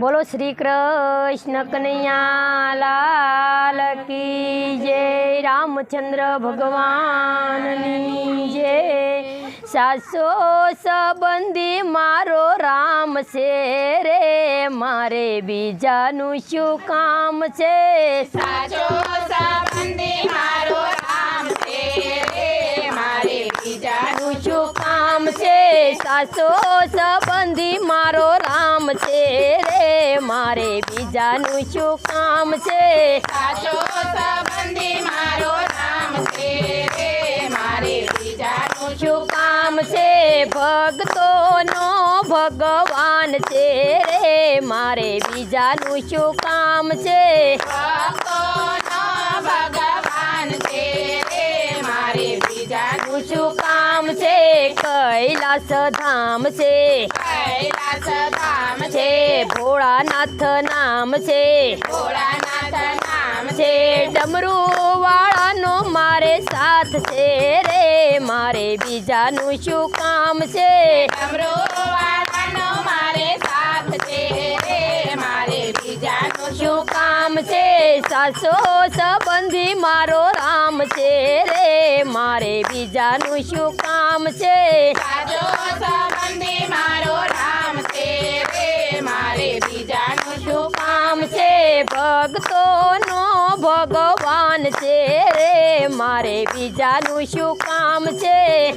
બોલો શ્રી કૃષ્ણ કનૈયા લાલ કી જય રામચંદ્ર ભગવાનની જય. સાસો સંબંધી મારો રામ છે રે મારે બીજાનું શું કામ છે? સાચો સંબંધી મારો રામ છે રે મારે બીજાનું શું કામ છે? સાસો સંબંધી મારો રામ છે મારે બીજાનું શું કામ છે? સાચો સંબંધી મારો રામ છે રે મારે બીજાનું શું કામ છે? ભક્તોનો ભગવાન છે રે મારે બીજાનું શું કામ છે? ભક્તોનો ભગવાન છે રે મારે બીજાનું શું કામ છે? કૈલાસ ધામ છે. ભોળાનાથ નામ છે. ભોળાનાથ નામ છે ડમરુ વાળાનો મારે સાથ છે રે. મારે બીજાનું શું કામ છે? ડમરુ વાળાનો મારે સાથ છે રે. મારે બીજાનું શું કામ છે? સાસો સંબંધી મારો રામ છે રે. મારે બીજાનું શું કામ છે? સાચો ભક્તોનો ભગવાન છે રે. મારે બીજાનું શું કામ છે?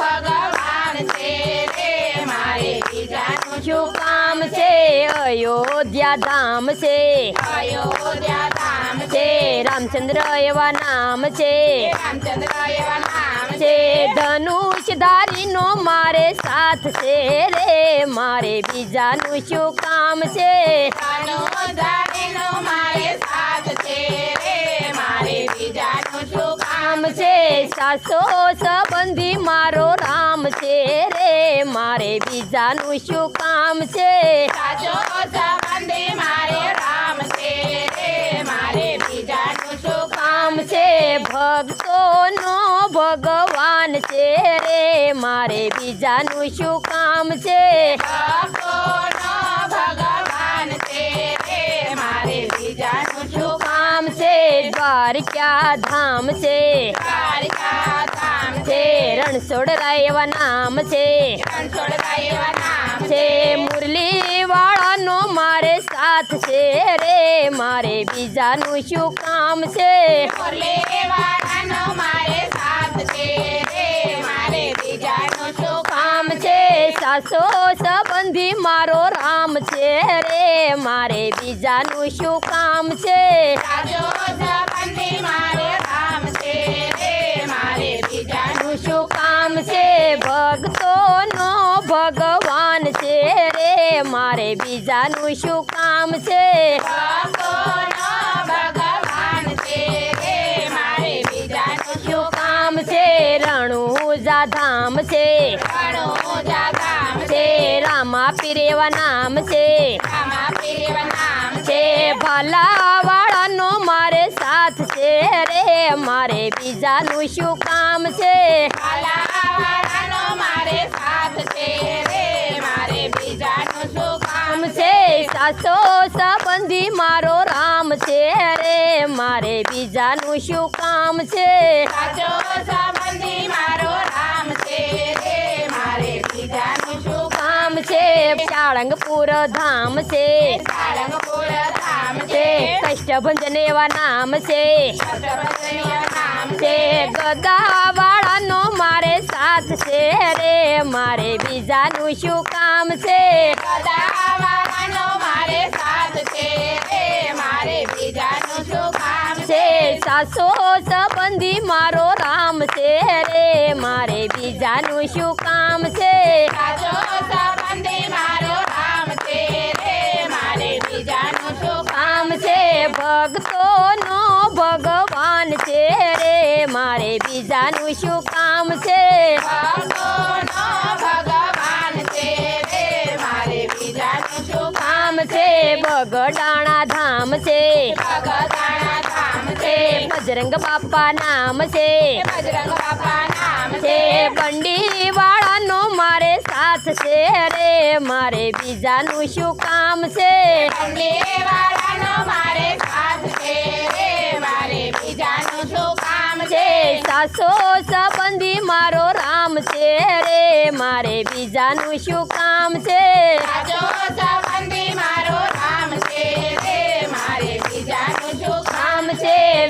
ભગવાન છે રે. મારે બીજાનું શું કામ છે? અયોધ્યા ધામ છે. અયોધ્યા ધામ છે. રામચંદ્ર એવા નામ છે. રામચંદ્ર એવા નામ છે છે. ધનુષ ધારીનો મારે સાથ છે રે. મારે બીજાનું શું કામ છે? કામ છે? સાસો સંબંધી મારો રામ છે રે. મારે બીજાનું શું કામ છે? સાચો સંબંધી ભગવ રામ છે રે. મારે બીજાનું શું કામ છે? ભક્તોનો ભગવાન છે રે, મારે બીજાનું શું કામ છે? કામ છે દ્વારકા ધામ છે. છે રણછોડરા નામ છે. છે મુરલી વાળાનો મારે સાથ છે રે, મારે બીજાનું શું કામ છે? મુરલી વાળાનો મારે સાસો સંબંધી મારો રામ છે રે મારે બીજાનું શું કામ છે? શું કામ છે? ભક્તોનો ભગવાન છે રે મારે બીજાનું શું કામ છે? ભગવાન છે રે મારે બીજાનું શું કામ છે? રણુજા ધામ છે. રામા પીરેવા નામ છે. રામા પીર નામ છે ભલા વાળાનો મારે સાથ છે રે. મારે બીજાનું શું કામ છે? વાલાવાળાનો મારે સાથ છે રે. મારે બીજાનું શું કામ કામ છે સાસો સંબંધી મારો રામ છે રે. મારે બીજાનું શું કામ છે? સાચો સંબંધી મારો સાળંગપુર ધામ છે. સાળંગપુર ધામ છે. કષ્ટભંજન એવા નામ છે. છે. છે મારે સાથ છે રે. મારે બીજાનું શું કામ છે? ગદાવાળાનો મારે સાથ છે રે. મારે બીજાનું શું કામ છે? સાસો સંબંધી મારો રામ છે રે. મારે બીજાનું શું કામ બીજાનું શું કામ છે. ભગવાન છે રે મારે બીજાનું શું કામ છે? બગડાણા ધામ છે. ધામ બજરંગ બાપા નામ છે. બજરંગ બાપા નામ છે. બંડી વાળાનો મારે સાથ છે રે મારે બીજાનું શું કામ છે? વાળાનો છે સાસો સંબંધી મારો રામ છે રે મારે બીજાનું શું કામ છે?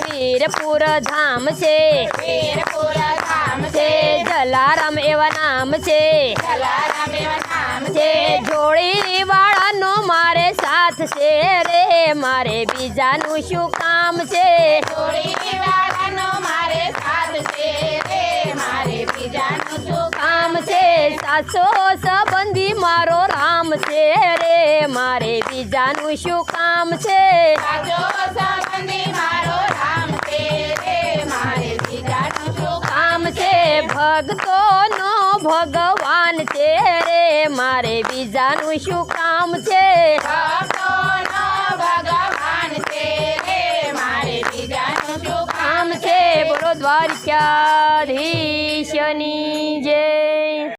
વીરપુર ધામ છે. વીરપુર ધામ છે છે. જલારામ એવા નામ છે. જલારામ એવા નામ છે છે. જોડી વાળાનો મારે સાથ છે રે મારે બીજાનું શું કામ છે? જોડી સાસો સંબંધી મારો રામ છે રે મારે બીજાનું શું કામ છે? સાચો કામ છે? ભક્તોનો ભગવાન છે રે મારે બીજાનું શું કામ છે? ભક્તોનો ભગવાન છે રે મારે બીજાનું શું કામ છે? બોલો દ્વારકાધીશની જય.